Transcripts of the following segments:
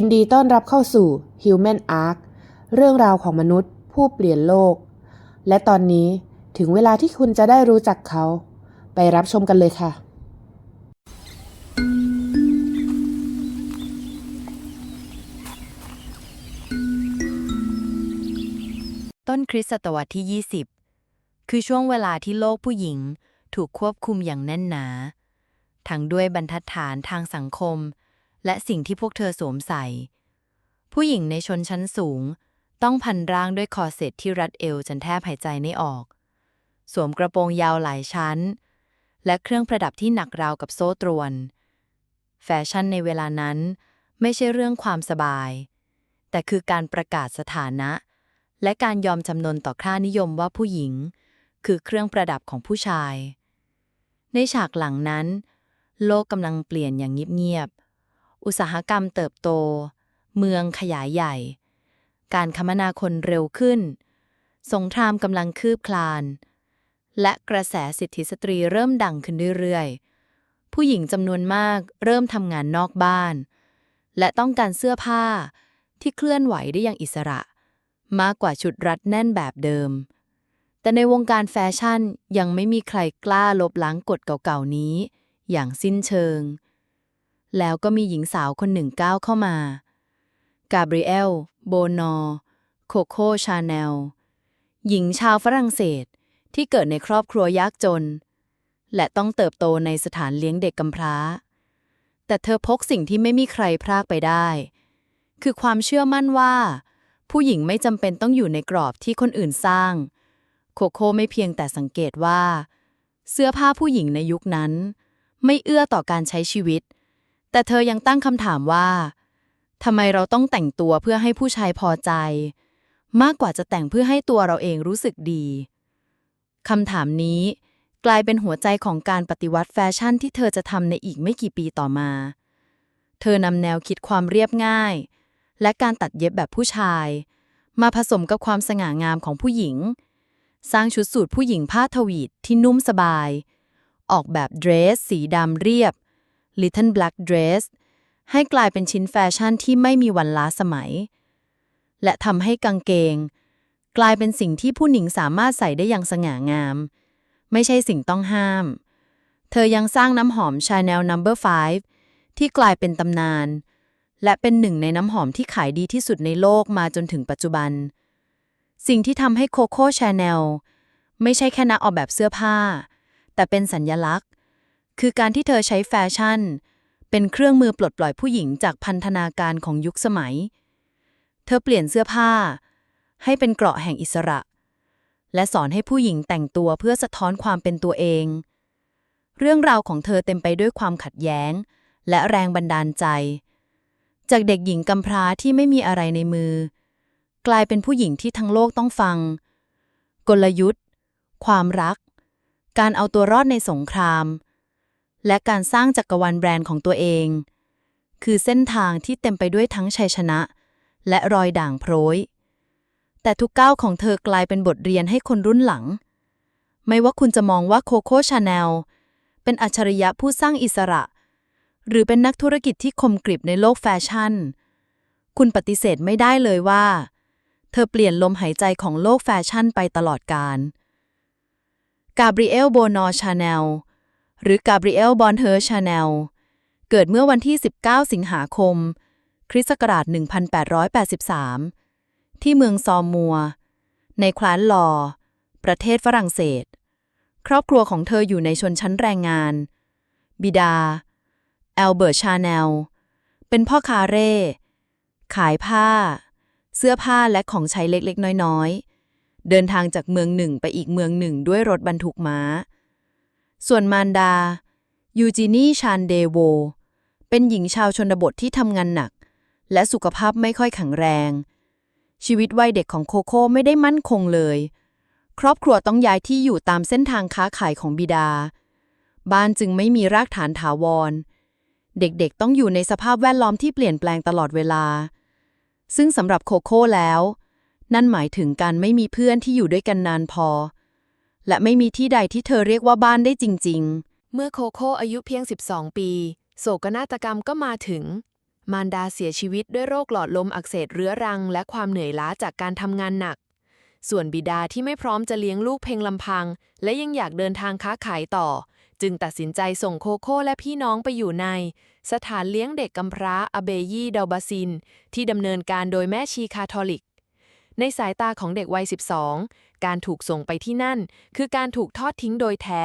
ยินดีต้อนรับเข้าสู่ Human Arc เรื่องราวของมนุษย์ผู้เปลี่ยนโลก และตอนนี้ถึงเวลาที่คุณจะได้รู้จักเขา ไปรับชมกันเลยค่ะ ต้นคริสตศตวรรษที่ 20 คือช่วงเวลาที่โลกผู้หญิงถูกควบคุมอย่างแน่นหนา ทั้งด้วยบรรทัดฐานทางสังคม และสิ่งที่พวกเธอสวมใส่ ผู้หญิงในชนชั้นสูง ต้องพันร่างด้วยคอร์เซ็ตที่รัดเอวจนแทบหายใจไม่ออก สวมกระโปรงยาวหลายชั้น และเครื่องประดับที่หนักราวกับโซ่ตรวน แฟชั่นในเวลานั้นไม่ใช่เรื่องความสบาย แต่คือการประกาศสถานะ และการยอมจำนนต่อค่านิยมว่าผู้หญิง คือเครื่องประดับของผู้ชาย ในฉากหลังนั้น โลกกำลังเปลี่ยนอย่างเงียบ อุตสาหกรรมเติบโต เมืองขยายใหญ่ การคมนาคมเร็วขึ้น สงครามกำลังคืบคลาน และกระแสสิทธิสตรีเริ่มดังขึ้นเรื่อยๆ ผู้หญิงจำนวนมากเริ่มทำงานนอกบ้าน และต้องการเสื้อผ้าที่เคลื่อนไหวได้อย่างอิสระ มากกว่าชุดรัดแน่นแบบเดิม แต่ในวงการแฟชั่นยังไม่มีใครกล้าลบล้างกฎเก่าๆนี้ อย่างสิ้นเชิง แล้วก็มีหญิงสาวคนหนึ่งก้าวเข้ามากาเบรียลโบนอ โคโคชาแนล หญิงชาวฝรั่งเศสที่เกิดในครอบครัวยากจน และต้องเติบโตในสถานเลี้ยงเด็กกำพร้า แต่เธอพกสิ่งที่ไม่มีใครพรากไปได้ คือความเชื่อมั่นว่า ผู้หญิงไม่จำเป็นต้องอยู่ในกรอบที่คนอื่นสร้าง โคโคไม่เพียงแต่สังเกตว่า เสื้อผ้าผู้หญิงในยุคนั้น ไม่เอื้อต่อการใช้ชีวิต แต่เธอยังตั้งคำถามว่าทำไมเราต้องแต่งตัวเพื่อให้ผู้ชายพอใจ มากกว่าจะแต่งเพื่อให้ตัวเราเองรู้สึกดีคำถามนี้กลายเป็นหัวใจของการปฏิวัติแฟชั่นที่เธอจะทำในอีกไม่กี่ปีต่อมา เธอนำแนวคิดความเรียบง่าย และการตัดเย็บแบบผู้ชาย มาผสมกับความสง่างามของผู้หญิง สร้างชุดสูทผู้หญิงผ้าทวีตที่นุ่มสบาย ออกแบบเดรส สีดำเรียบ Little Black Dress ให้กลายเป็นชิ้นแฟชั่นที่ไม่มีวันล้าสมัย และทำให้กางเกง กลายเป็นสิ่งที่ผู้หญิงสามารถใส่ได้อย่างสง่างาม ไม่ใช่สิ่งต้องห้าม เธอยังสร้างน้ำหอม Chanel No. 5 ที่กลายเป็นตำนาน และเป็นหนึ่งในน้ำหอมที่ขายดีที่สุดในโลกมาจนถึงปัจจุบัน สิ่งที่ทำให้โคโค่ชาแนลไม่ใช่แค่นักออกแบบเสื้อผ้า แต่เป็นสัญญลักษณ์ คือการที่เธอใช้แฟชั่น เป็นเครื่องมือปลดปล่อยผู้หญิงจากพันธนาการของยุคสมัย เธอเปลี่ยนเสื้อผ้า ให้เป็นเกราะแห่งอิสระ และสอนให้ผู้หญิงแต่งตัวเพื่อสะท้อนความเป็นตัวเอง เรื่องราวของเธอเต็มไปด้วยความขัดแย้ง และแรงบันดาลใจ จากเด็กหญิงกำพร้าที่ไม่มีอะไรในมือ กลายเป็นผู้หญิงที่ทั้งโลกต้องฟัง กลยุทธ์ ความรัก การเอาตัวรอดในสงคราม และการสร้างจักรวาลแบรนด์ของตัวเอง คือเส้นทางที่เต็มไปด้วยทั้งชัยชนะ และรอยด่างโพร้ยแต่ทุกก้าวของเธอกลายเป็นบทเรียนให้คนรุ่นหลัง ไม่ว่าคุณจะมองว่าโคโค่ชาแนลเป็นอัจฉริยะผู้สร้างอิสระ หรือเป็นนักธุรกิจที่คมกริบในโลกแฟชั่น คุณปฏิเสธไม่ได้เลยว่า เธอเปลี่ยนลมหายใจของโลกแฟชั่นไปตลอดกาลกาเบรียลโบนอชาแนล หรือกาเบรียลบอนเฮอร์ชาแนล เกิดเมื่อวันที่ 19 สิงหาคม คริสต์ศักราช 1883 ที่เมืองซอมมัว ในแคลานลอ ประเทศฝรั่งเศส ครอบครัวของเธออยู่ในชนชั้นแรงงาน บิดา แอลเบิร์ตชาแนล เป็นพ่อคาเร่ ขายผ้า เสื้อผ้าและของใช้เล็กๆ น้อยๆ เดินทางจากเมืองหนึ่งไปอีกเมืองหนึ่งด้วยรถบรรทุกม้า ส่วนมารดา ยูจินีชานเดโว เป็นหญิงชาวชนบทที่ทำงานหนัก และสุขภาพไม่ค่อยแข็งแรง ชีวิตวัยเด็กของโคโค่ไม่ได้มั่นคงเลย ครอบครัวต้องย้ายที่อยู่ตามเส้นทางค้าขายของบิดา บ้านจึงไม่มีรากฐานถาวร เด็กๆต้องอยู่ในสภาพแวดล้อมที่เปลี่ยนแปลงตลอดเวลา ซึ่งสำหรับโคโค่แล้ว นั่นหมายถึงการไม่มีเพื่อนที่อยู่ด้วยกันนานพอ และไม่มีที่ใดที่เธอเรียกว่าบ้านได้จริง ๆ เมื่อโคโค่อายุเพียง 12 ปี โศกนาฏกรรมก็มาถึง มารดาเสียชีวิตด้วยโรคหลอดลมอักเสบเรื้อรัง และความเหนื่อยล้าจากการทำงานหนัก ส่วนบิดาที่ไม่พร้อมจะเลี้ยงลูกเพียงลำพัง และยังอยากเดินทางค้าขายต่อ จึงตัดสินใจส่งโคโค่และพี่น้องไปอยู่ใน สถานเลี้ยงเด็กกำพร้าอเบยีดาบาซิน ที่ดำเนินการโดยแม่ชีคาทอลิก ในสายตาของเด็กวัย 12 การถูกส่งไปที่นั่น คือการถูกทอดทิ้งโดยแท้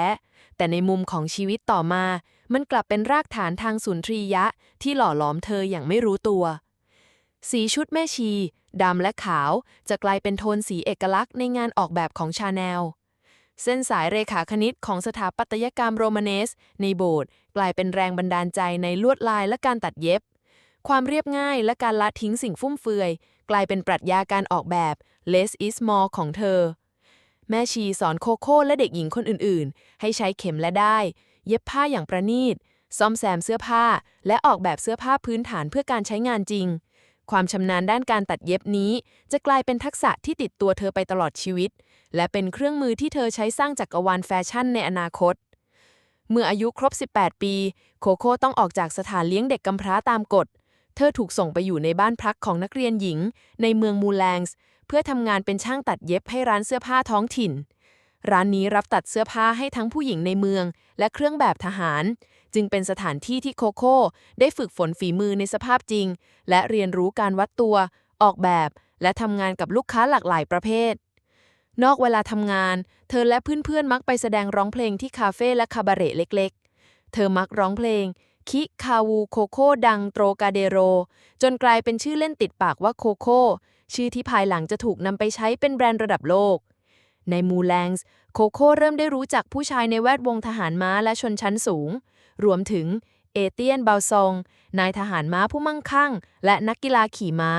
แต่ในมุมของชีวิตต่อมา มันกลับเป็นรากฐานทางสุนทรียะ ที่หล่อหลอมเธออย่างไม่รู้ตัว สีชุดแม่ชี ดำและขาว จะกลายเป็นโทนสีเอกลักษณ์ในงานออกแบบของชาแนล เส้นสายเรขาคณิตของสถาปัตยกรรมโรมาเนส ในโบสถ์กลายเป็นแรงบันดาลใจในลวดลายและการตัดเย็บ ความเรียบง่ายและการละทิ้งสิ่งฟุ่มเฟือย กลายเป็นปรัชญาการออกแบบ less is more ของเธอ แม่ชีสอนโคโค่และเด็กหญิงคนอื่นๆ ให้ใช้เข็มและได้ เย็บผ้าอย่างประณีต ซ่อมแซมเสื้อผ้า และออกแบบเสื้อผ้าพื้นฐานเพื่อการใช้งานจริง ความชำนาญด้านการตัดเย็บนี้ จะกลายเป็นทักษะที่ติดตัวเธอไปตลอดชีวิต และเป็นเครื่องมือที่เธอใช้สร้างจักรวาลแฟชั่นในอนาคตเมื่ออายุครบ 18 ปี โคโค่ต้องออกจากสถานเลี้ยงเด็กกำพร้าตามกฎ เธอถูกส่งไปอยู่ในบ้านพักของนักเรียนหญิง ในเมืองมูแลงส์เพื่อทำงานเป็นช่างตัดเย็บให้ร้านเสื้อผ้าท้องถิ่น ร้านนี้รับตัดเสื้อผ้าให้ทั้งผู้หญิงในเมือง และเครื่องแบบทหาร จึงเป็นสถานที่ที่โคโค่ได้ฝึกฝนฝีมือในสภาพจริง และเรียนรู้การวัดตัว ออกแบบ และทำงานกับลูกค้าหลากหลายประเภท นอกเวลาทำงาน เธอและเพื่อนๆมักไปแสดงร้องเพลงที่คาเฟ่และคาบาเร่เล็ก ๆ เธอมักร้องเพลง คิคาวูโคโค่ดังโตรกาเดโร จนกลายเป็นชื่อเล่นติดปากว่าโคโค่ชื่อที่ภายหลังจะถูกนำไปใช้เป็นแบรนด์ระดับโลก ในมูแลงส์โคโค่เริ่มได้รู้จักผู้ชายในแวดวงทหารม้าและชนชั้นสูง รวมถึงเอเตียนบาซอง นายทหารม้าผู้มั่งคั่ง และนักกีฬาขี่ม้า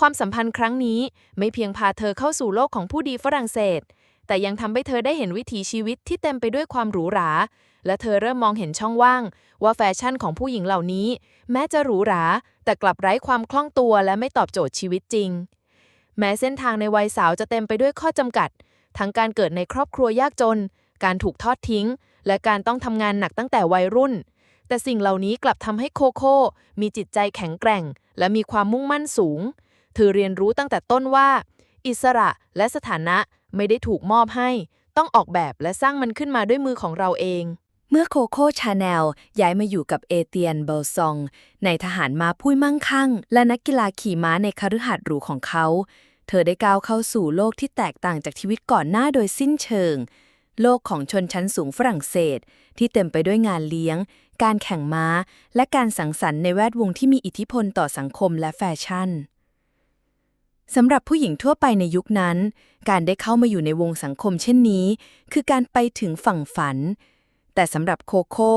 ความสัมพันธ์ครั้งนี้ไม่เพียงพาเธอเข้าสู่โลกของผู้ดีฝรั่งเศส แต่ยังทำให้เธอได้เห็นวิถีชีวิตที่เต็มไปด้วยความหรูหรา และเธอเริ่มมองเห็นช่องว่าง ว่าแฟชั่นของผู้หญิงเหล่านี้ แม้จะหรูหรา แต่กลับไร้ความคล่องตัวและไม่ตอบโจทย์ชีวิตจริง แม้เส้นทางในวัยสาวจะเต็มไปด้วยข้อจำกัด ทั้งการเกิดในครอบครัวยากจน การถูกทอดทิ้ง และการต้องทำงานหนักตั้งแต่วัยรุ่น แต่สิ่งเหล่านี้กลับทำให้โคโค่ มีจิตใจแข็งแกร่ง และมีความมุ่งมั่นสูง เธอเรียนรู้ตั้งแต่ต้นว่า อิสระและสถานะไม่ได้ถูกมอบให้ ต้องออกแบบและสร้างมันขึ้นมาด้วยมือของเราเอง เมื่อโคโค่ชาแนลย้ายมาอยู่กับเอเตียนเบลซอง ในทหารม้าผู้มั่งคั่ง และนักกีฬาขี่ม้าในคฤหาสน์หรูของเขา เธอได้ก้าวเข้าสู่โลกที่แตกต่างจากชีวิตก่อนหน้าโดยสิ้นเชิง โลกของชนชั้นสูงฝรั่งเศส ที่เต็มไปด้วยงานเลี้ยง การแข่งม้า และการสังสรรค์ในแวดวงที่มีอิทธิพลต่อสังคมและแฟชั่นสำหรับผู้หญิงทั่วไปในยุคนั้น การได้เข้ามาอยู่ในวงสังคมเช่นนี้ คือการไปถึงฝั่งฝัน แต่สำหรับโคโค่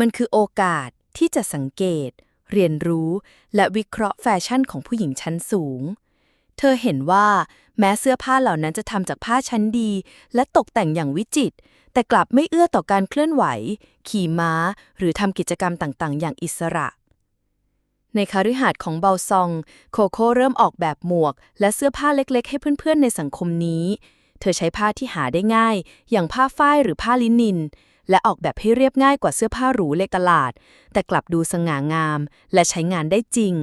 มันคือโอกาสที่จะสังเกต เรียนรู้และวิเคราะห์แฟชั่นของผู้หญิงชั้นสูง เธอเห็นว่าแม้เสื้อผ้าเหล่านั้นจะทำจากผ้าชั้นดี และตกแต่งอย่างวิจิตรแต่กลับไม่เอื้อต่อการเคลื่อนไหว ขี่ม้า หรือทำกิจกรรมต่างๆ อย่างอิสระ ในคฤหาสน์ของเบาซอง โคโค่เริ่มออกแบบหมวก และเสื้อผ้าเล็กๆ ให้เพื่อนๆ ในสังคมนี้ เธอใช้ผ้าที่หาได้ง่าย อย่างผ้าฝ้ายหรือผ้าลินิน และออกแบบให้เรียบง่ายกว่าเสื้อผ้าหรูในตลาด แต่กลับดูสง่างาม และใช้งานได้จริง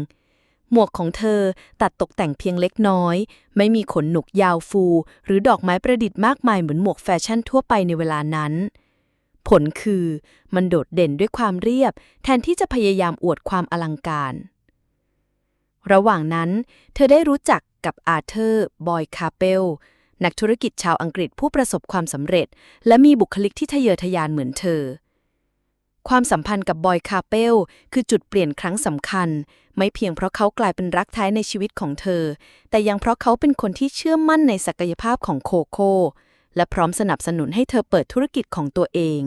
หมวกของเธอตัดตกแต่งเพียงเล็กน้อย ไม่มีขนหนุกยาวฟู หรือดอกไม้ประดิษฐ์มากมายเหมือนหมวกแฟชั่นทั่วไปในเวลานั้น ผลคือมันโดดเด่นด้วยความเรียบ แทนที่จะพยายามอวดความอลังการ ระหว่างนั้น เธอได้รู้จักกับอาร์เธอร์ บอยคาเปล นักธุรกิจชาวอังกฤษผู้ประสบความสำเร็จ และมีบุคลิกที่ทะเยอทะยานเหมือนเธอ ความสัมพันธ์กับบอยคาเปลคือจุดเปลี่ยนครั้งสำคัญ ไม่เพียงเพราะเขากลายเป็นรักแท้ในชีวิตของเธอ แต่ยังเพราะเขาเป็นคนที่เชื่อมั่นในศักยภาพของโคโค่และพร้อมสนับสนุนให้เธอเปิดธุรกิจของตัวเอง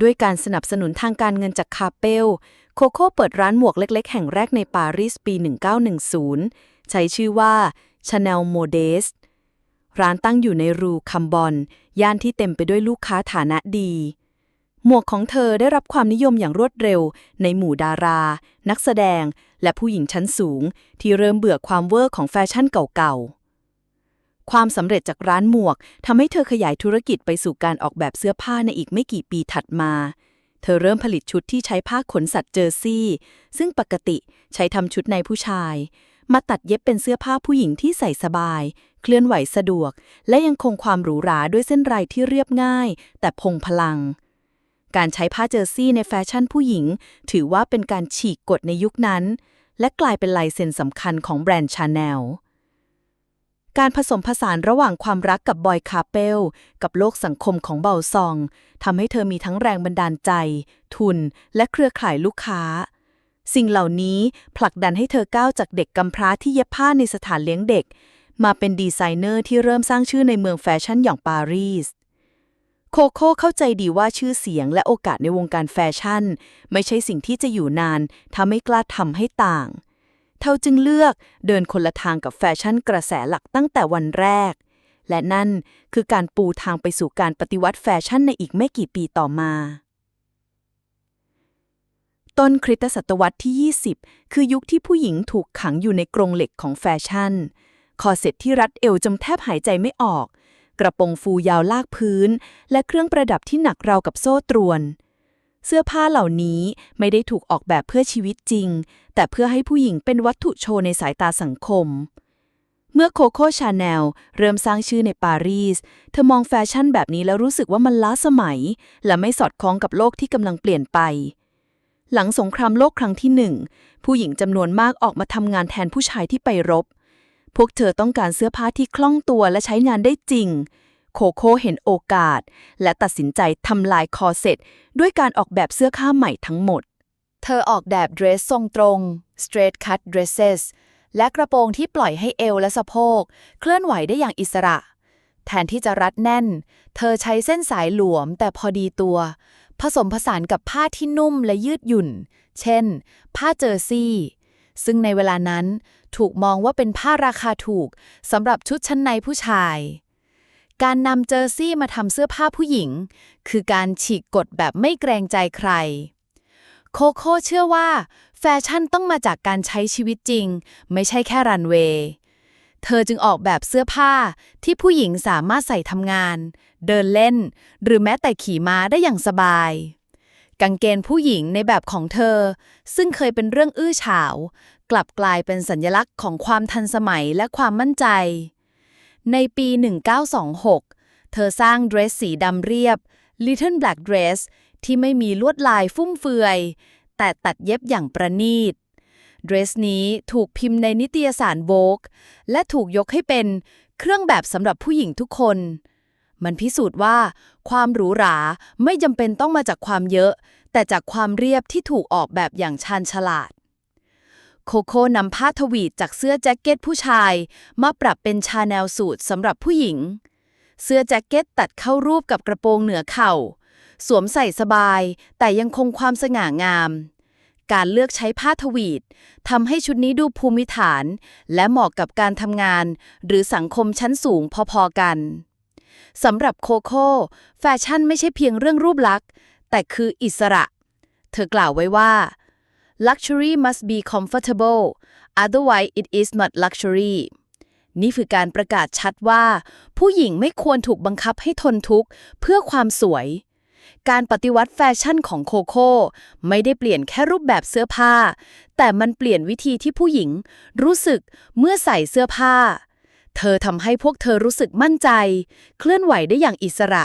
ด้วยการสนับสนุนทางการเงินจากคาเปล โคโค่เปิดร้านหมวกเล็ก ๆ แห่งแรกในปารีสปี 1910 ใช้ชื่อว่า Chanel Modeste ร้านตั้งอยู่ในรูคัมบอน ย่านที่เต็มไปด้วยลูกค้าฐานะดี หมวกของเธอได้รับความนิยมอย่างรวดเร็ว ในหมู่ดารา นักแสดง และผู้หญิงชั้นสูง ที่เริ่มเบื่อความเวอร์ของแฟชั่นเก่าๆ ความสำเร็จจากร้านหมวกทำให้เธอขยายธุรกิจไปสู่การออกแบบเสื้อผ้าในอีกไม่กี่ปีถัดมาเธอเริ่มผลิตชุดที่ใช้ผ้าขนสัตว์เจอร์ซี่ ซึ่งปกติใช้ทำชุดในผู้ชาย มาตัดเย็บเป็นเสื้อผ้าผู้หญิงที่ใส่สบาย เคลื่อนไหวสะดวก และยังคงความหรูหราด้วยเส้นไรที่เรียบง่าย แต่พงพลัง การใช้ผ้าเจอร์ซี่ในแฟชั่นผู้หญิง ถือว่าเป็นการฉีกกฎในยุคนั้น และกลายเป็นลายเซ็นสำคัญของแบรนด์ชาแนลการผสมผสานระหว่างความรักกับบอยคาเปล กับโลกสังคมของเบาซองทำให้เธอมีทั้งแรงบันดาลใจ ทุน และเครือข่ายลูกค้า สิ่งเหล่านี้ผลักดันให้เธอก้าวจากเด็กกำพร้าที่เย็บผ้าในสถานเลี้ยงเด็ก มาเป็นดีไซเนอร์ที่เริ่มสร้างชื่อในเมืองแฟชั่นอย่างปารีสโคโค่เข้าใจดีว่าชื่อเสียงและโอกาสในวงการแฟชั่น ไม่ใช่สิ่งที่จะอยู่นาน ถ้าไม่กล้าทำให้ต่าง เธอจึงเลือกเดินคนละทางกับแฟชั่นกระแสหลักตั้งแต่วันแรก และนั่นคือการปูทางไปสู่การปฏิวัติแฟชั่นในอีกไม่กี่ปีต่อมา ต้นคริสตศตวรรษที่ 20 คือยุคที่ผู้หญิงถูกขังอยู่ในกรงเหล็กของแฟชั่น คอร์เซ็ตที่รัดเอวจนแทบหายใจไม่ออก กระโปรงฟูยาวลากพื้น และเครื่องประดับที่หนักราวกับโซ่ตรวน เสื้อผ้าเหล่านี้ไม่ได้ถูกออกแบบเพื่อชีวิตจริง แต่เพื่อให้ผู้หญิงเป็นวัตถุโชว์ในสายตาสังคมเมื่อโคโค่ชาแนลเริ่มสร้างชื่อในปารีส เธอมองแฟชั่นแบบนี้แล้วรู้สึกว่ามันล้าสมัย และไม่สอดคล้องกับโลกที่กำลังเปลี่ยนไป หลังสงครามโลกครั้งที่หนึ่งผู้หญิงจำนวนมากออกมาทำงานแทนผู้ชายที่ไปรบ พวกเธอต้องการเสื้อผ้าที่คล่องตัวและใช้งานได้จริง โคโค่เห็นโอกาส และตัดสินใจทำลายคอเซ็ตด้วยการออกแบบเสื้อผ้าใหม่ทั้งหมด เธอออกแบบเดรสทรงตรง straight cut dresses และกระโปรงที่ปล่อยให้เอวและสะโพก เคลื่อนไหวได้อย่างอิสระ แทนที่จะรัดแน่น เธอใช้เส้นสายหลวมแต่พอดีตัว ผสมผสานกับผ้าที่นุ่มและยืดหยุ่น เช่น ผ้าเจอร์ซี่ ซึ่งในเวลานั้นถูกมองว่าเป็นผ้าราคาถูกสำหรับชุดชั้นในผู้ชาย การนำเจอร์ซี่มาทำเสื้อผ้าผู้หญิง คือการฉีกกฎแบบไม่เกรงใจใคร โคโค่เชื่อว่า แฟชั่นต้องมาจากการใช้ชีวิตจริง ไม่ใช่แค่รันเวย์ เธอจึงออกแบบเสื้อผ้าที่ผู้หญิงสามารถใส่ทำงาน เดินเล่น หรือแม้แต่ขี่ม้าได้อย่างสบาย กางเกงผู้หญิงในแบบของเธอ ซึ่งเคยเป็นเรื่องอื้อฉาว กลับกลายเป็นสัญลักษณ์ของความทันสมัยและความมั่นใจ ในปี 1926 เธอสร้างเดรสสีดำเรียบ Little Black Dress ที่ไม่มีลวดลายฟุ่มเฟือย แต่ตัดเย็บอย่างประณีต เดรสนี้ถูกพิมพ์ในนิตยสารโวกและถูกยกให้เป็นเครื่องแบบสำหรับผู้หญิงทุกคน มันพิสูจน์ว่า ความหรูหราไม่จำเป็นต้องมาจากความเยอะ แต่จากความเรียบที่ถูกออกแบบอย่างชาญฉลาด โคโค่นำผ้าทวีตจากเสื้อแจ็คเก็ตผู้ชาย มาปรับเป็นชาแนลสูทสำหรับผู้หญิง เสื้อแจ็คเก็ตตัดเข้ารูปกับกระโปรงเหนือเข่า สวมใส่สบาย แต่ยังคงความสง่างาม การเลือกใช้ผ้าทวีตทำให้ชุดนี้ดูภูมิฐาน และเหมาะกับการทำงาน หรือสังคมชั้นสูงพอๆกันสำหรับโคโค่แฟชั่นไม่ใช่เพียงเรื่องรูปลักษณ์ แต่คืออิสระ เธอกล่าวไว้ว่า luxury must be comfortable otherwise it is not luxury นี่คือการประกาศชัดว่า ผู้หญิงไม่ควรถูกบังคับให้ทนทุกข์เพื่อความสวย การปฏิวัติแฟชั่นของโคโค่ไม่ได้เปลี่ยนแค่รูปแบบเสื้อผ้า แต่มันเปลี่ยนวิธีที่ผู้หญิง รู้สึกเมื่อใส่เสื้อผ้า เธอทำให้พวกเธอรู้สึกมั่นใจ เคลื่อนไหวได้อย่างอิสระ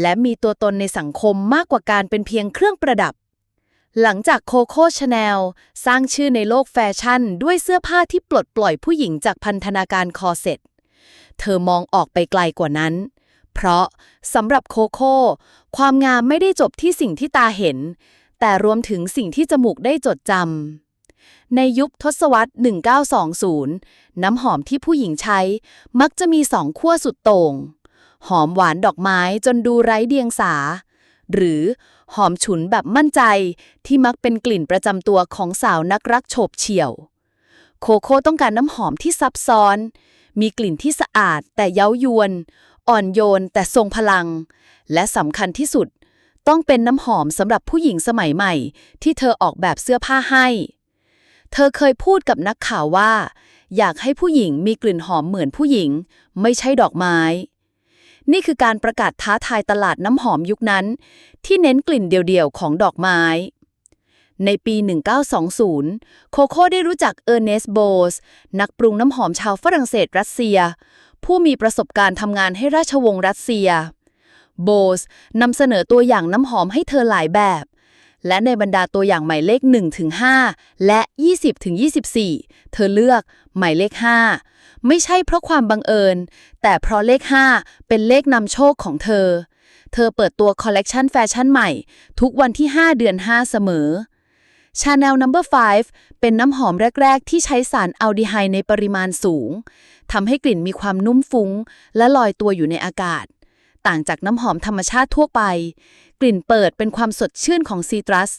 และมีตัวตนในสังคมมากกว่าการเป็นเพียงเครื่องประดับ หลังจากโคโค่ชาแนลสร้างชื่อในโลกแฟชั่น ด้วยเสื้อผ้าที่ปลดปล่อยผู้หญิงจากพันธนาการคอร์เซ็ตเธอมองออกไปไกลกว่านั้น เพราะสำหรับโคโค่ความงามไม่ได้จบที่สิ่งที่ตาเห็น แต่รวมถึงสิ่งที่จมูกได้จดจำในยุคทศวรรษ 1920 น้ำหอมที่ผู้หญิงใช้ มักจะมีสองขั้วสุดโต่ง หอมหวานดอกไม้จนดูไร้เดียงสา หรือหอมฉุนแบบมั่นใจที่มักเป็นกลิ่นประจำตัวของสาวนักรักโฉบเฉี่ยว โคโค่ต้องการน้ำหอมที่ซับซ้อน มีกลิ่นที่สะอาดแต่เย้ายวน อ่อนโยนแต่ทรงพลัง และสำคัญที่สุด ต้องเป็นน้ำหอมสำหรับผู้หญิงสมัยใหม่ ที่เธอออกแบบเสื้อผ้าให้ เธอเคยพูดกับนักข่าวว่า อยากให้ผู้หญิงมีกลิ่นหอมเหมือนผู้หญิง ไม่ใช่ดอกไม้ นี่คือการประกาศท้าทายตลาดน้ำหอมยุคนั้น ที่เน้นกลิ่นเดียวๆของดอกไม้ในปี 1920 โคโค่ได้รู้จักเออร์เนสต์โบส นักปรุงน้ำหอมชาวฝรั่งเศสรัสเซีย ผู้มีประสบการณ์ทำงานให้ราชวงศ์รัสเซีย โบสนำเสนอตัวอย่างน้ำหอมให้เธอหลายแบบ และในบรรดาตัวอย่างหมายเลข1-5และ 20-24 เธอเลือกหมายเลข 5 ไม่ใช่เพราะความบังเอิญ แต่เพราะเลข 5 เป็นเลขนำโชคของเธอ เธอเปิดตัวคอลเลกชันแฟชั่นใหม่ ทุกวันที่ 5 เดือน 5 เสมอ Chanel No. 5 เป็นน้ำหอมแรก ๆ ที่ใช้สารอัลดีไฮด์ในปริมาณสูงทำให้กลิ่นมีความนุ่มฟุ้ง และลอยตัวอยู่ในอากาศ ต่างจากน้ำหอมธรรมชาติทั่วไป กลิ่นเปิดเป็นความสดชื่นของซีตรัส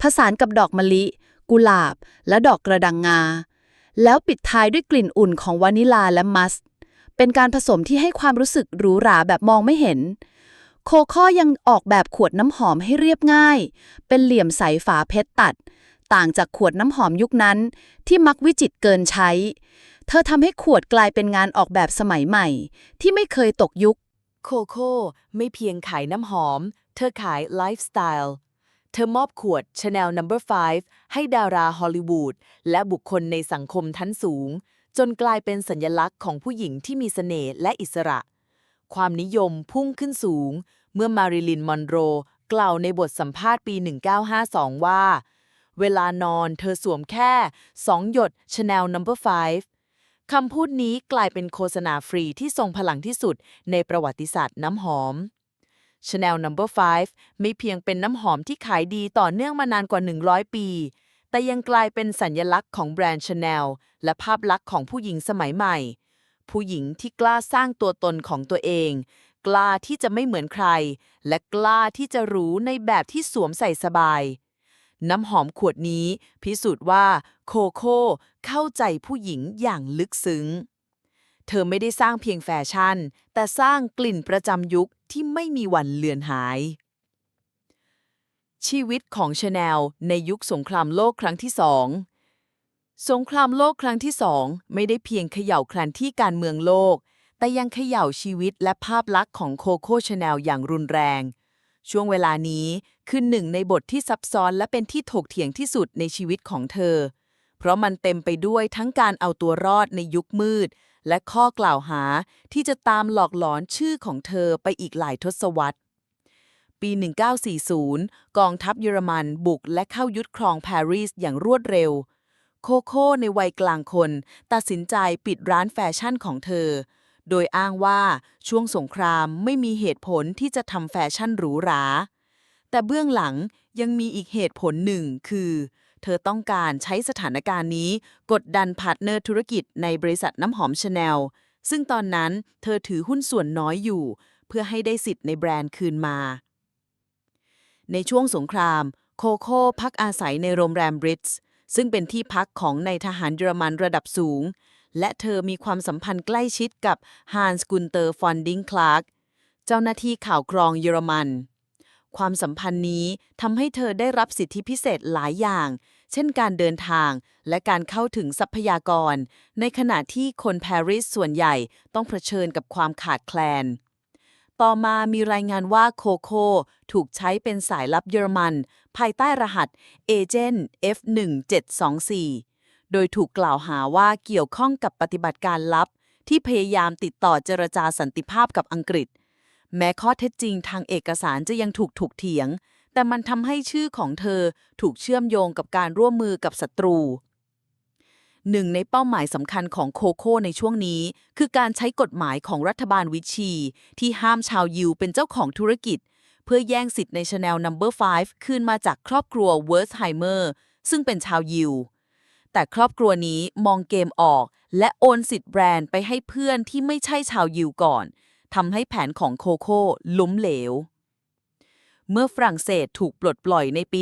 ผสานกับดอกมะลิ กุหลาบ และดอกกระดังงา แล้วปิดท้ายด้วยกลิ่นอุ่นของวานิลาและมัสเป็นการผสมที่ให้ความรู้สึกหรูหราแบบมองไม่เห็น โคข้อยังออกแบบขวดน้ำหอมให้เรียบง่าย เป็นเหลี่ยมใสฝาเพชรตัด ต่างจากขวดน้ำหอมยุคนั้น ที่มักวิจิตรเกินใช้ เธอทำให้ขวดกลายเป็นงานออกแบบสมัยใหม่ ที่ไม่เคยตกยุค โคโค่ไม่เพียงขายน้ำหอม เธอขายไลฟ์สไตล์เธอมอบขวด Chanel No. 5 ให้ดาราฮอลลีวูดและบุคคลในสังคมชั้นสูง จนกลายเป็นสัญลักษณ์ของผู้หญิงที่มีเสน่ห์และอิสระ ความนิยมพุ่งขึ้นสูง เมื่อมาริลินมอนโรกล่าวในบทสัมภาษณ์ปี 1952 ว่า เวลานอนเธอสวมแค่ 2 หยด Chanel No. 5 คำพูดนี้กลายเป็นโฆษณาฟรีที่ทรงพลังที่สุดในประวัติศาสตร์น้ำหอม Chanel No. 5 ไม่เพียงเป็นน้ำหอมที่ขายดีต่อเนื่องมานานกว่า 100 ปี แต่ยังกลายเป็นสัญลักษณ์ของแบรนด์ Chanel และภาพลักษณ์ของผู้หญิงสมัยใหม่ ผู้หญิงที่กล้าสร้างตัวตนของตัวเอง กล้าที่จะไม่เหมือนใคร และกล้าที่จะรู้ในแบบที่สวมใส่สบาย น้ำหอมขวดนี้ พิสูจน์ว่าโคโค่เข้าใจผู้หญิงอย่างลึกซึ้ง เธอไม่ได้สร้างเพียงแฟชั่น แต่สร้างกลิ่นประจำยุคที่ไม่มีวันเลือนหาย ชีวิตของชาแนลในยุคสงครามโลกครั้งที่สองสงครามโลกครั้งที่สองไม่ได้เพียงเขย่าแคลนที่การเมืองโลก แต่ยังเขย่าชีวิตและภาพลักษณ์ของโคโค่ชาแนลอย่างรุนแรง ช่วงเวลานี้คือหนึ่งในบทที่ซับซ้อนและเป็นที่ถกเถียงที่สุดในชีวิตของเธอ เพราะมันเต็มไปด้วยทั้งการเอาตัวรอดในยุคมืด และข้อกล่าวหาที่จะตามหลอกหลอนชื่อของเธอไปอีกหลายทศวรรษ ปี 1940 กองทัพเยอรมันบุกและเข้ายึดครองปารีสอย่างรวดเร็ว โคโค่ในวัยกลางคน ตัดสินใจปิดร้านแฟชั่นของเธอ โดยอ้างว่าช่วงสงครามไม่มีเหตุผลที่จะทำแฟชั่นหรูหรา แต่เบื้องหลังยังมีอีกเหตุผลหนึ่งคือ เธอต้องการใช้สถานการณ์นี้ กดดันพาร์ทเนอร์ธุรกิจในบริษัทน้ำหอมชาแนล ซึ่งตอนนั้นเธอถือหุ้นส่วนน้อยอยู่ เพื่อให้ได้สิทธิ์ในแบรนด์คืนมา ในช่วงสงคราม โคโค่พักอาศัยในโรงแรมบริตซ์ซึ่งเป็นที่พักของนายทหารเยอรมันระดับสูง และเธอมีความสัมพันธ์ใกล้ชิดกับฮานส์กุนเตอร์ฟอนดิงคลาร์กเจ้าหน้าที่ข่าวกรองเยอรมัน ความสัมพันธ์นี้ทำให้เธอได้รับสิทธิพิเศษหลายอย่าง เช่นการเดินทางและการเข้าถึงทรัพยากร ในขณะที่คนปารีสส่วนใหญ่ต้องเผชิญกับความขาดแคลนต่อมามีรายงานว่าโคโค่ถูกใช้เป็นสายลับเยอรมัน ภายใต้รหัสเอเจนต์ F1724 โดยถูกกล่าวหาว่าเกี่ยวข้องกับปฏิบัติการลับ ที่พยายามติดต่อเจรจาสันติภาพกับอังกฤษ แม้ข้อเท็จจริงทางเอกสารจะยังถูกถูกเถียง แต่มันทำให้ชื่อของเธอถูกเชื่อมโยงกับการร่วมมือกับศัตรู หนึ่งในเป้าหมายสำคัญของโคโค่ในช่วงนี้ คือการใช้กฎหมายของรัฐบาลวิชี ที่ห้ามชาวยิวเป็นเจ้าของธุรกิจ เพื่อแย่งสิทธิ์ใน Chanel No. 5คืนมาจากครอบครัวเวิร์สไฮเมอร์ซึ่งเป็นชาวยิว แต่ครอบครัวนี้มองเกมออก และโอนสิทธิ์แบรนด์ไปให้เพื่อนที่ไม่ใช่ชาวยิวก่อนทำให้แผนของโคโค่ล้มเหลว เมื่อฝรั่งเศสถูกปลดปล่อยในปี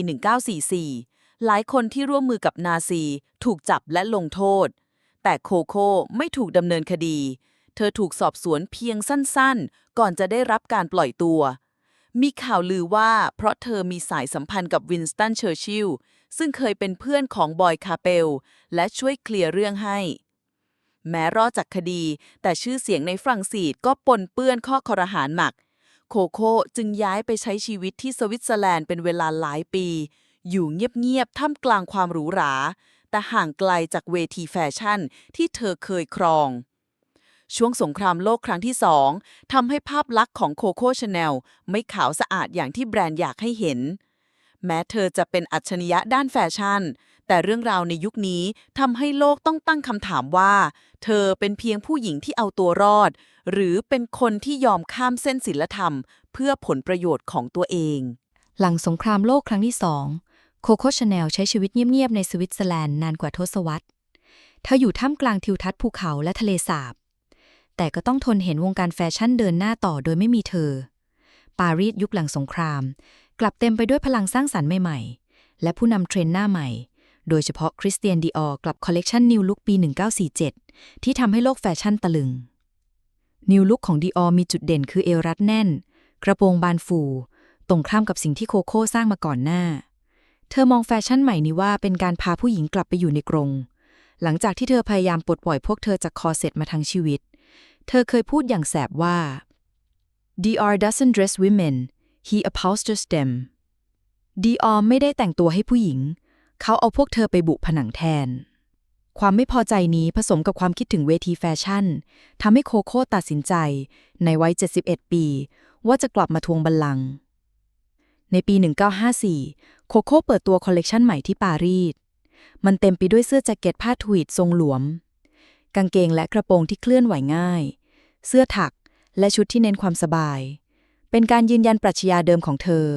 1944 หลายคนที่ร่วมมือกับนาซีถูกจับและลงโทษ แต่โคโค่ไม่ถูกดำเนินคดี เธอถูกสอบสวนเพียงสั้นๆ ก่อนจะได้รับการปล่อยตัว มีข่าวลือว่าเพราะเธอมีสายสัมพันธ์กับวินสตันเชอร์ชิลล์ ซึ่งเคยเป็นเพื่อนของบอยคาเปล และช่วยเคลียร์เรื่องให้ แม้รอดจากคดี แต่ชื่อเสียงในฝรั่งเศสก็ปนเปื้อนข้อคอรหารหนัก โคโค่จึงย้ายไปใช้ชีวิตที่สวิตเซอร์แลนด์เป็นเวลาหลายปี อยู่เงียบๆท่ามกลางความหรูหรา แต่ห่างไกลจากเวทีแฟชั่นที่เธอเคยครองช่วงสงครามโลกครั้งที่สองทำให้ภาพลักษณ์ของโคโค่ชาแนลไม่ขาวสะอาดอย่างที่แบรนด์อยากให้เห็น แม้เธอจะเป็นอัจฉริยะด้านแฟชั่น แต่เรื่องราวในยุคนี้ทำให้โลกต้องตั้งคำถามว่า เธอเป็นเพียงผู้หญิงที่เอาตัวรอด หรือเป็นคนที่ยอมข้ามเส้นศีลธรรม เพื่อผลประโยชน์ของตัวเอง หลังสงครามโลกครั้งที่สองโคโค่ชาแนลใช้ชีวิตเงียบๆในสวิตเซอร์แลนด์นานกว่าทศวรรษเธออยู่ท่ามกลางทิวทัศน์ภูเขาและทะเลสาบ แต่ก็ต้องทนเห็นวงการแฟชั่นเดินหน้าต่อโดยไม่มีเธอ ปารีสยุคหลังสงคราม กลับเต็มไปด้วยพลังสร้างสรรค์ใหม่ๆ และผู้นำเทรนด์หน้าใหม่ โดยเฉพาะคริสเตียนดีออร์กลับคอลเลกชันนิวลุคปี 1947 ที่ทำให้โลกแฟชั่นตะลึง นิวลุคของดีออรมีจุดเด่นคือเอวรัดแน่น กระโปรงบานฟู ตรงข้ามกับสิ่งที่โคโค่สร้างมาก่อนหน้า เธอมองแฟชั่นใหม่นี้ว่าเป็นการพาผู้หญิงกลับไปอยู่ในกรง หลังจากที่เธอพยายามปลดปล่อยพวกเธอจากคอเซ็ตมาทั้งชีวิต เธอเคยพูดอย่างแสบว่า DR doesn't dress women he upholsters them DR ไม่ได้แต่งตัวให้ผู้หญิง เขาเอาพวกเธอไปบุผนังแทน ความไม่พอใจนี้ผสมกับความคิดถึงเวทีแฟชั่นทำให้โคโค่ตัดสินใจ ในวัย 71 ปี ว่าจะกลับมาทวงบัลลังก์ในปี 1954 โคโค่เปิดตัวคอลเลกชันใหม่ที่ปารีส มันเต็มไปด้วยเสื้อแจ็คเก็ตผ้าทวีตทรงหลวม กางเกงและกระโปรงที่เคลื่อนไหวง่าย เสื้อถักและชุดที่เน้นความสบาย เป็นการยืนยันปรัชญาเดิมของเธอ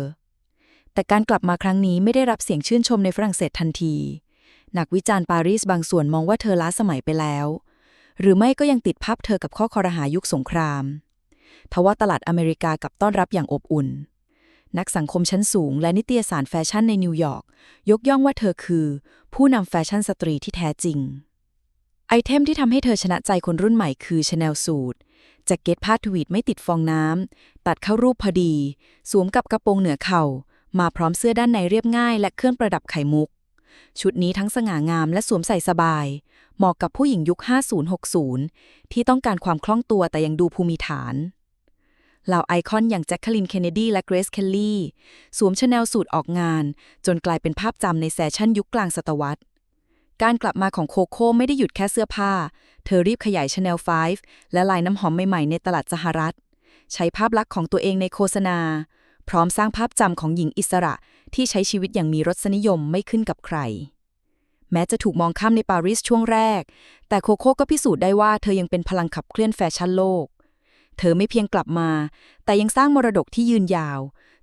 แต่การกลับมาครั้งนี้ไม่ได้รับเสียงชื่นชมในฝรั่งเศสทันที นักวิจารณ์ปารีสบางส่วนมองว่าเธอล้าสมัยไปแล้ว หรือไม่ก็ยังติดภาพเธอกับข้อคอรหายุคสงคราม ทว่าตลาดอเมริกากลับต้อนรับอย่างอบอุ่น นักสังคมชั้นสูงและนิตยสารแฟชั่นในนิวยอร์กยกย่องว่าเธอคือ ผู้นำแฟชั่นสตรีที่แท้จริง ไอเทมที่ทำให้เธอชนะใจคนรุ่นใหม่คือชาแนลสูท แจ็คเก็ตผ้าทวีตไม่ติดฟองน้ำ ตัดเข้ารูปพอดี สวมกับกระโปรงเหนือเข่า มาพร้อมเสื้อด้านในเรียบง่าย และเครื่องประดับไข่มุก ชุดนี้ทั้งสง่างามและสวมใส่สบาย เหมาะกับผู้หญิงยุค 50-60 ที่ต้องการความคล่องตัวแต่ยังดูภูมิฐานเหล่าไอคอนอย่างแจ็คคลินเคนเนดีและเกรซ เคลลี่ สวมชาแนลสูตรออกงาน จนกลายเป็นภาพจำในแฟชั่นยุคกลางศตวรรษ การกลับมาของโคโค่ไม่ได้หยุดแค่เสื้อผ้า เธอรีบขยาย Chanel 5 และลายน้ำหอมใหม่ๆในตลาดสหรัฐ ใช้ภาพลักษณ์ของตัวเองในโฆษณา พร้อมสร้างภาพจำของหญิงอิสระที่ใช้ชีวิตอย่างมีรสนิยมไม่ขึ้นกับใคร แม้จะถูกมองข้ามในปารีสช่วงแรก แต่โคโค่ก็พิสูจน์ได้ว่าเธอยังเป็นพลังขับเคลื่อนแฟชั่นโลก เธอไม่เพียงกลับมา แต่ยังสร้างมรดกที่ยืนยาว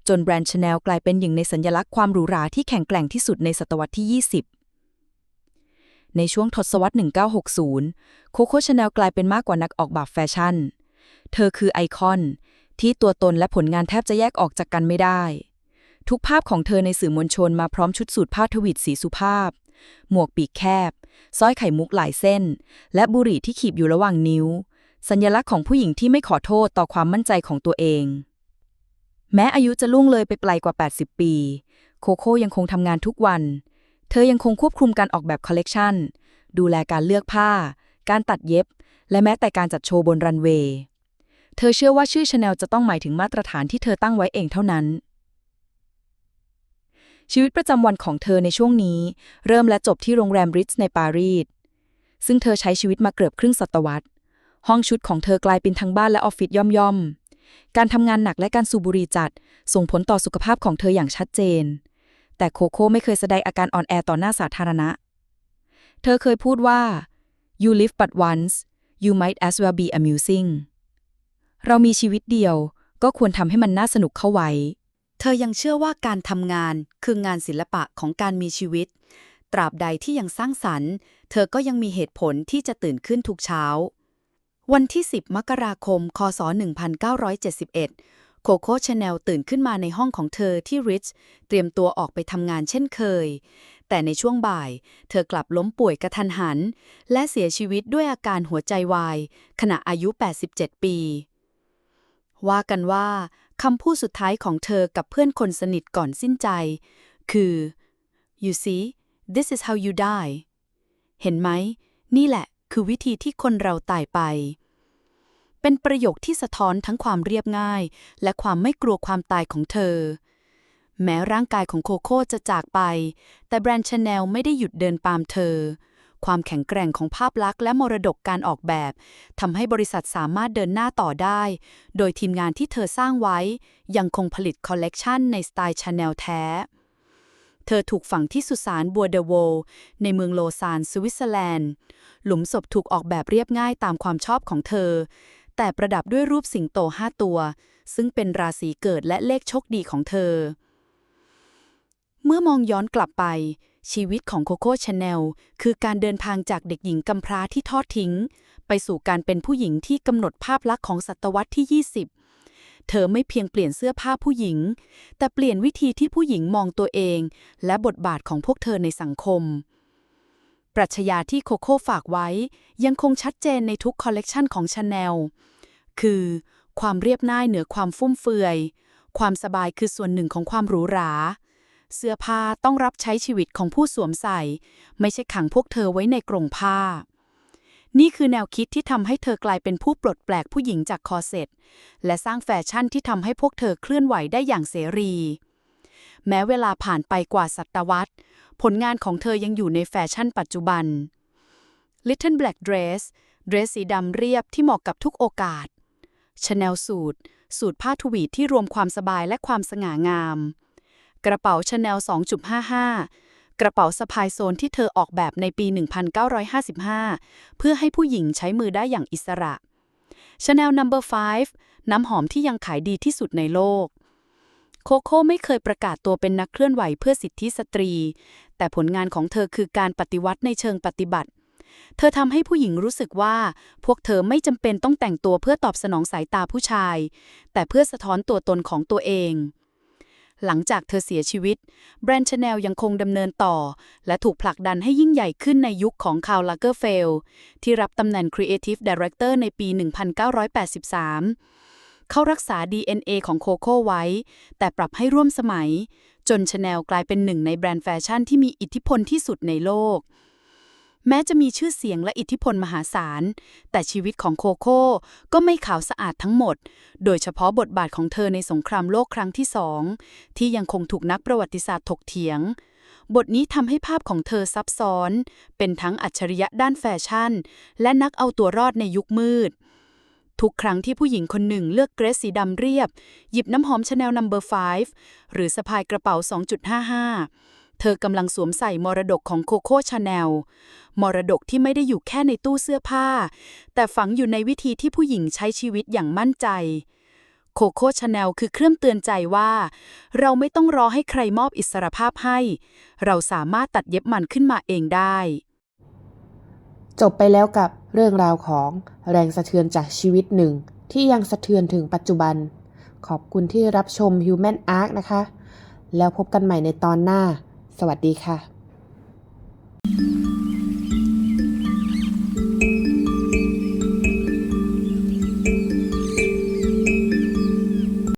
จนแบรนด์ชาแนลกลายเป็นหนึ่งในสัญลักษณ์ความหรูหราที่แข็งแกร่งที่สุดในศตวรรษที่ 20 ในช่วงทศวรรษ 1960 โคโค่ชาแนลกลายเป็นมากกว่านักออกแบบแฟชั่น เธอคือไอคอน ที่ตัวตนและผลงานแทบจะแยกออกจากกันไม่ได้ ทุกภาพของเธอในสื่อมวลชนมาพร้อมชุดสูทผ้าทวีตสีสุภาพ หมวกปีกแคบสร้อยไข่มุกหลายเส้น และบุหรี่ที่ขีบอยู่ระหว่างนิ้ว สัญลักษณ์ของผู้หญิงที่ไม่ขอโทษต่อความมั่นใจของตัวเอง แม้อายุจะล่วงเลยไปไกลกว่า 80 ปี โคโค่ยังคงทำงานทุกวัน เธอยังคงควบคุมการออกแบบคอลเลกชันดูแลการเลือกผ้า การตัดเย็บ และแม้แต่การจัดโชว์บนรันเวย์ เธอเชื่อว่าชื่อชาแนลจะต้องหมายถึงมาตรฐานที่เธอตั้งไว้เองเท่านั้น ชีวิตประจำวันของเธอในช่วงนี้ เริ่มและจบที่โรงแรมริทซ์ในปารีส ซึ่งเธอใช้ชีวิตมาเกือบครึ่งศตวรรษ ห้องชุดของเธอกลายเป็นทั้งบ้านและออฟฟิศย่อมๆ การทำงานหนักและการสูบบุหรี่จัด ส่งผลต่อสุขภาพของเธออย่างชัดเจน แต่โคโค่ไม่เคยแสดงอาการอ่อนแอต่อหน้าสาธารณะ เธอเคยพูดว่า you live but once you might as well be amusing เรามีชีวิตเดียว ก็ควรทำให้มันน่าสนุกเข้าไว้ เธอยังเชื่อว่าการทำงานคืองานศิลปะของการมีชีวิต ตราบใดที่ยังสร้างสรรค์ เธอก็ยังมีเหตุผลที่จะตื่นขึ้นทุกเช้า วันที่ 10 มกราคม คศ 1971 โคโค่ชาแนลตื่นขึ้นมาในห้องของเธอที่ริชเตรียมตัวออกไปทำงานเช่นเคย แต่ในช่วงบ่าย เธอกลับล้มป่วยกระทันหัน และเสียชีวิตด้วยอาการหัวใจวาย ขณะอายุ 87 ปี ว่ากันว่าคำพูดสุดท้ายของเธอกับเพื่อนคนสนิทก่อนสิ้นใจ คือ you see this is how you die เห็นไหม นี่แหละคือวิธีที่คนเราตายไป เป็นประโยคที่สะท้อนทั้งความเรียบง่าย และความไม่กลัวความตายของเธอ แม้ร่างกายของโคโค่จะจากไป แต่แบรนด์ชาแนลไม่ได้หยุดเดินตามเธอ ความแข็งแกร่งของภาพลักษณ์และมรดกการออกแบบทำให้บริษัทสามารถเดินหน้าต่อได้ โดยทีมงานที่เธอสร้างไว้ ยังคงผลิตคอลเลกชันในสไตล์ชาแนลแท้เธอถูกฝังที่สุสานบัวเดโวในเมืองโลซานสวิตเซอร์แลนด์ หลุมศพถูกออกแบบเรียบง่ายตามความชอบของเธอ แต่ประดับด้วยรูปสิงโตห้าตัว ซึ่งเป็นราศีเกิดและเลขโชคดีของเธอ เมื่อมองย้อนกลับไป ชีวิตของโคโค่ชาแนลคือการเดินทางจากเด็กหญิงกำพร้าที่ทอดทิ้ง ไปสู่การเป็นผู้หญิงที่กำหนดภาพลักษณ์ของศตวรรษที่ 20 เธอไม่เพียงเปลี่ยนเสื้อผ้าผู้หญิง แต่เปลี่ยนวิธีที่ผู้หญิงมองตัวเอง และบทบาทของพวกเธอในสังคม ปรัชญาที่โคโค่ฝากไว้ ยังคงชัดเจนในทุกคอลเลกชันของชาแนล คือ ความเรียบง่ายเหนือความฟุ่มเฟือย ความสบายคือส่วนหนึ่งของความหรูหรา เสื้อผ้าต้องรับใช้ชีวิตของผู้สวมใส่ ไม่ใช่ขังพวกเธอไว้ในกรงผ้า นี่คือแนวคิดที่ทำให้เธอกลายเป็นผู้ปลดแปลกผู้หญิงจากคอเซ็ตและสร้างแฟชั่นที่ทำให้พวกเธอเคลื่อนไหวได้อย่างเสรีแม้เวลาผ่านไปกว่าศตวรรษ ผลงานของเธอยังอยู่ในแฟชั่นปัจจุบัน Little Black Dress เดรสสีดำเรียบที่เหมาะกับทุกโอกาส Chanel สูตร สูตรผ้าทวีตที่รวมความสบายและความสง่างาม กระเป๋า Chanel 2.55 กระเป๋าสะพายโซนที่เธอออกแบบในปี 1955 เพื่อให้ผู้หญิงใช้มือได้อย่างอิสระ Chanel No. 5น้ำหอมที่ยังขายดีที่สุดในโลก โคโค่ไม่เคยประกาศตัวเป็นนักเคลื่อนไหวเพื่อสิทธิสตรี แต่ผลงานของเธอคือการปฏิวัติในเชิงปฏิบัติ เธอทำให้ผู้หญิงรู้สึกว่า พวกเธอไม่จำเป็นต้องแต่งตัวเพื่อตอบสนองสายตาผู้ชาย แต่เพื่อสะท้อนตัวตนของตัวเองหลังจากเธอเสียชีวิต แบรนด์ชาแนลยังคงดำเนินต่อ และถูกผลักดันให้ยิ่งใหญ่ขึ้นในยุคของคาร์ลลาเกอร์เฟล ที่รับตำแหน่ง Creative Director ในปี 1983 เขารักษา DNA ของโคโค่ไว้ แต่ปรับให้ร่วมสมัย จนชาแนลกลายเป็นหนึ่งในแบรนด์แฟชั่นที่มีอิทธิพลที่สุดในโลก แม้จะมีชื่อเสียงและอิทธิพลมหาศาล แต่ชีวิตของโคโค่ก็ไม่ขาวสะอาดทั้งหมด โดยเฉพาะบทบาทของเธอในสงครามโลกครั้งที่สองที่ยังคงถูกนักประวัติศาสตร์ถกเถียงบทนี้ทำให้ภาพของเธอซับซ้อน เป็นทั้งอัจฉริยะด้านแฟชั่น และนักเอาตัวรอดในยุคมืด ทุกครั้งที่ผู้หญิงคนหนึ่งเลือกเกรสสีดำเรียบ หยิบน้ำหอมชาแนลนัมเบอร์5หรือสะพายกระเป๋า 2.55 เธอกำลังสวมใส่มรดกของโคโค่ชาแนล มรดกที่ไม่ได้อยู่แค่ในตู้เสื้อผ้า แต่ฝังอยู่ในวิธีที่ผู้หญิงใช้ชีวิตอย่างมั่นใจโคโค่ชาแนลคือเครื่องเตือนใจว่า เราไม่ต้องรอให้ใครมอบอิสรภาพให้ เราสามารถตัดเย็บมันขึ้นมาเองได้ จบไปแล้วกับ เรื่องราวของแรงสะเทือนจากชีวิตหนึ่ง ที่ยังสะเทือนถึงปัจจุบัน ขอบคุณที่รับชม Human Arc นะคะ แล้วพบกันใหม่ในตอนหน้า สวัสดีค่ะ